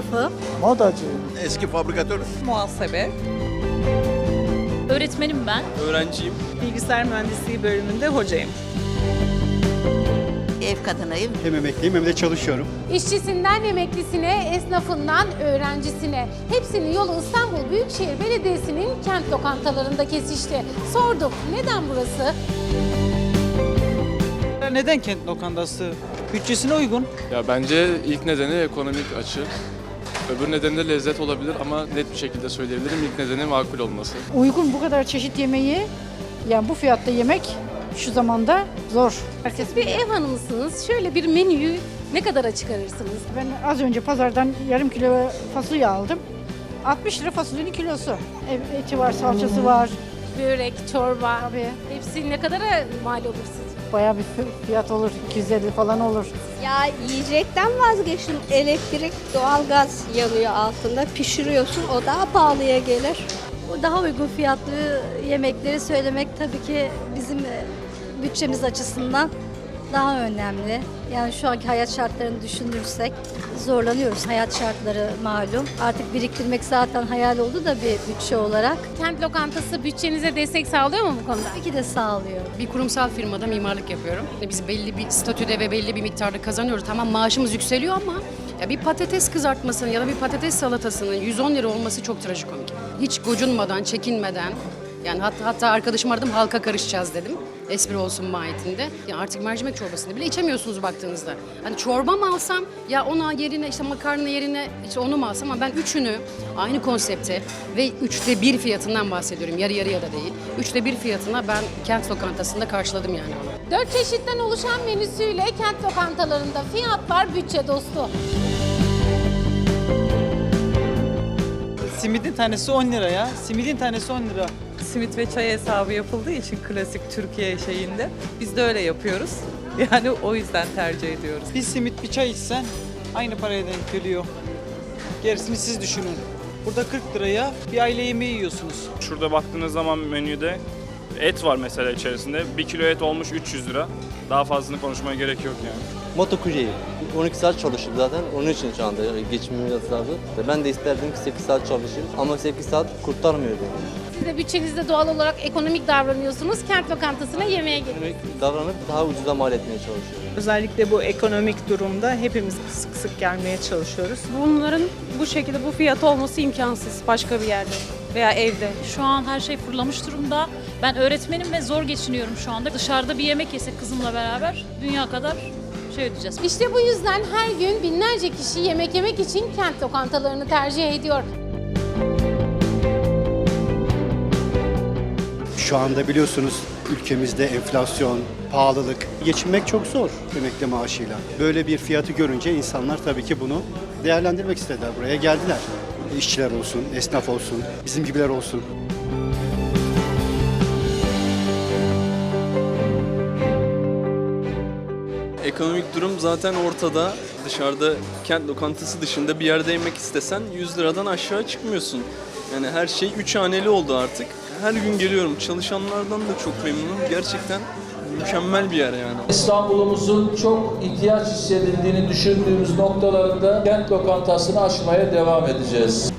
Vakıfı. Modacı. Eski fabrikatör. muhasebe, Öğretmenim ben. Öğrenciyim. bilgisayar mühendisliği bölümünde hocayım. Ev kadınıyım. Hem emekliyim hem de çalışıyorum. İşçisinden emeklisine, esnafından öğrencisine. Hepsinin yolu İstanbul Büyükşehir Belediyesi'nin kent lokantalarında kesişti. Sorduk neden burası? Neden kent lokantası? Bütçesine uygun. Ya bence ilk nedeni ekonomik açı. Öbür nedeni de lezzet olabilir ama net bir şekilde söyleyebilirim. İlk nedeni makul olması. Uygun bu kadar çeşit yemeği yani bu fiyatta yemek şu zamanda zor. Herkes Siz bir ev hanımısınız. Şöyle bir menüyü ne kadara çıkarırsınız? Ben az önce pazardan yarım kilo fasulye aldım. 60 lira fasulyenin kilosu. Ev- Eti var, salçası var. Börek, çorba. Tabii Hepsi ne kadara mal olur siz? Bayağı bir fi- fiyat olur. 250 falan olur. Ya yiyecekten vazgeçtim. Elektrik, doğalgaz yanıyor altında. Pişiriyorsun o daha pahalıya gelir. Daha uygun fiyatlı yemekleri söylemek tabii ki bizim bütçemiz açısından daha önemli. Yani şu anki hayat şartlarını düşünürsek zorlanıyoruz. Hayat şartları malum. Artık biriktirmek zaten hayal oldu da bir bütçe olarak. Kent lokantası bütçenize destek sağlıyor mu bu konuda? Tabii ki de sağlıyor. Bir kurumsal firmada mimarlık yapıyorum. Biz belli bir statüde ve belli bir miktarda kazanıyoruz. Tamam maaşımız yükseliyor ama ya bir patates kızartmasının ya da bir patates salatasının 110 lira olması çok trajikomik. Hiç gocunmadan, çekinmeden yani hatta, hatta arkadaşım aradım halka karışacağız dedim. Espri olsun mahiyetinde. Ya artık mercimek çorbasını bile içemiyorsunuz baktığınızda. Hani çorba mı alsam ya ona yerine işte makarna yerine işte onu mu alsam ama ben üçünü aynı konsepte ve üçte bir fiyatından bahsediyorum. Yarı yarıya da değil. Üçte bir fiyatına ben kent lokantasında karşıladım yani. Dört çeşitten oluşan menüsüyle kent lokantalarında fiyatlar bütçe dostu. Simidin tanesi 10 lira ya. Simidin tanesi 10 lira. Simit ve çay hesabı yapıldığı için klasik Türkiye şeyinde biz de öyle yapıyoruz. Yani o yüzden tercih ediyoruz. Bir simit bir çay içsen aynı paraya denk geliyor. Gerisini siz düşünün. Burada 40 liraya bir aile yemeği yiyorsunuz. Şurada baktığınız zaman menüde et var mesela içerisinde. 1 kilo et olmuş 300 lira. Daha fazlasını konuşmaya gerek yok yani. Motokuryeyim. 12 saat çalıştım zaten. Onun için şu anda geçimim lazım. Ben de isterdim ki 8 saat çalışayım ama 8 saat kurtarmıyor beni. Siz de bütçenizde doğal olarak ekonomik davranıyorsunuz. Kent lokantasına yemeğe geliyorsunuz. Ekonomik davranıp daha ucuza mal etmeye çalışıyorum. Özellikle bu ekonomik durumda hepimiz sık sık gelmeye çalışıyoruz. Bunların bu şekilde bu fiyat olması imkansız başka bir yerde veya evde. Şu an her şey fırlamış durumda. Ben öğretmenim ve zor geçiniyorum şu anda. Dışarıda bir yemek yesek kızımla beraber dünya kadar şey ödeyeceğiz. İşte bu yüzden her gün binlerce kişi yemek yemek için kent lokantalarını tercih ediyor. Şu anda biliyorsunuz ülkemizde enflasyon, pahalılık, geçinmek çok zor emekli maaşıyla. Böyle bir fiyatı görünce insanlar tabii ki bunu değerlendirmek istediler. Buraya geldiler. İşçiler olsun, esnaf olsun, bizim gibiler olsun. Ekonomik durum zaten ortada. Dışarıda kent lokantası dışında bir yerde yemek istesen 100 liradan aşağı çıkmıyorsun. Yani her şey üç haneli oldu artık. Her gün geliyorum. Çalışanlardan da çok memnunum. Gerçekten mükemmel bir yer yani. İstanbul'umuzun çok ihtiyaç hissedildiğini düşündüğümüz noktalarında kent lokantasını açmaya devam edeceğiz.